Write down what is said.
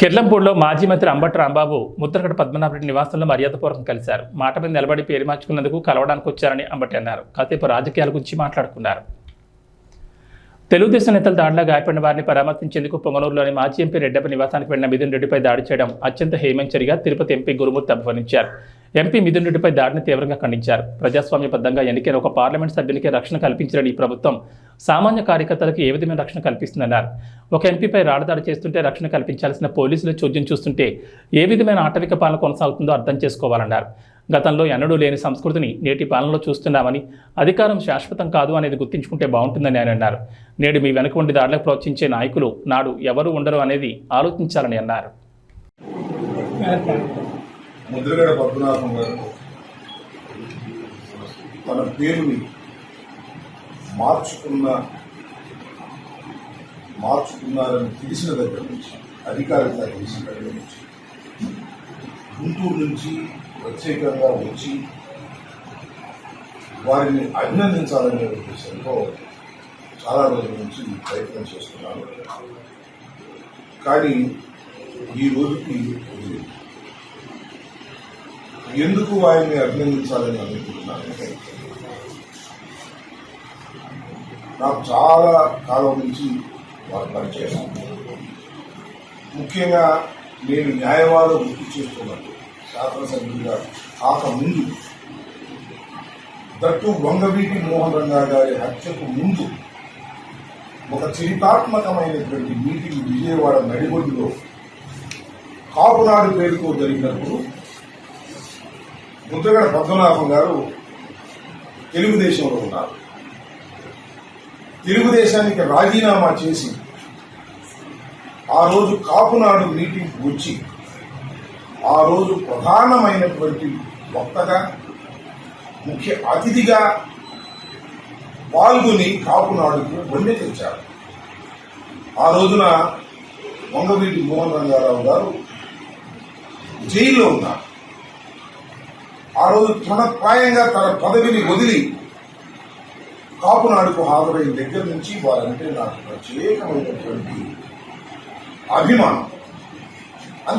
కిర్లంపూడిలో మాజీ మంత్రి అంబటి రాంబాబు ముద్రగడ పద్మనాభరెడ్డి నివాసంలో మర్యాదపూర్వకం కలిశారు. మాట మీద నిలబడి పేరు మార్చుకున్నందుకు కలవడానికి వచ్చారని అంబటి అన్నారు. కాసేపు రాజకీయాల గురించి మాట్లాడుకున్నారు. తెలుగుదేశం నేతల దాడిలో గాయపడిన వారిని పరామర్శించేందుకు పొంగనూరులోని మాజీ ఎంపీ రెడ్డప్ప నివాసానికి వెళ్ళిన మిథున్ రెడ్డిపై దాడి చేయడం అత్యంత హేమంచరిగా తిరుపతి ఎంపీ గురుమూర్తి అభివర్ణించారు. ఎంపీ మిథున్ రెడ్డిపై దాడిని తీవ్రంగా ఖండించారు. ప్రజాస్వామ్యబద్ధంగా ఎన్నికైన ఒక పార్లమెంట్ సభ్యునికి రక్షణ కల్పించిన ఈ ప్రభుత్వం సామాన్య కార్యకర్తలకు ఏ విధమైన రక్షణ కల్పిస్తుందన్నారు. ఒక ఎంపీపై రాడదాడి చేస్తుంటే రక్షణ కల్పించాల్సిన పోలీసులు చోద్యం చూస్తుంటే ఏ విధమైన ఆటవిక పాలన కొనసాగుతుందో అర్థం చేసుకోవాలన్నారు. గతంలో ఎన్నడూ లేని సంస్కృతిని నేటి పాలనలో చూస్తున్నామని అధికారం శాశ్వతం కాదు అనేది గుర్తించుకుంటే బాగుంటుందని ఆయన అన్నారు. నేడు మీ వెనుక ఉండి దాడులకు ప్రోత్సహించే నాయకులు నాడు ఎవరు ఉండరు అనేది ఆలోచించాలని అన్నారు. ముద్రగడ పద్మనాభం గారు తన పేరుని మార్చుకున్న మార్చుకున్నారని తెలిసిన దగ్గర నుంచి అధికారికంగా తెలిసిన దగ్గర నుంచి గుంటూరు నుంచి ప్రత్యేకంగా వచ్చి వారిని అభినందించాలనే ఉద్దేశంతో చాలా రోజుల నుంచి ప్రయత్నం చేస్తున్నాను కానీ ఈ రోజుకి ఎందుకు ఆయన్ని అభినందించాలని అనుకుంటున్నాను నాకు చాలా కాలం నుంచి వారు పనిచేశాను ముఖ్యంగా నేను న్యాయవాదం గుర్తు చేస్తున్నాను. శాసనసభ్యుడిగా కాక ముందు దట్టు వంగవీటి మోహన్ రంగా గారి హత్యకు ముందు ఒక చరితాత్మకమైనటువంటి మీటింగ్ విజయవాడ నడిబొడ్డులో కాపునాడు పేరుతో జరిగినప్పుడు ముద్రగడ పద్మనాభం గారు తెలుగుదేశంలో ఉన్నారు. తెలుగుదేశానికి రాజీనామా చేసి ఆ రోజు కాపునాడు మీటింగ్ వచ్చి ఆ రోజు ప్రధానమైనటువంటి వక్తగా ముఖ్య అతిథిగా పాల్గొని కాపునాడుకు వన్నె తెచ్చారు. ఆ రోజున వంగవీటి మోహన్ రంగారావు గారు జైల్లో ఉన్నారు. ఆ రోజు తృణప్రాయంగా తన పదవిని వదిలి కాపునాడుకు హాజరైన దగ్గర నుంచి వారంటే నాకు ప్రత్యేకమైనటువంటి అభిమానం.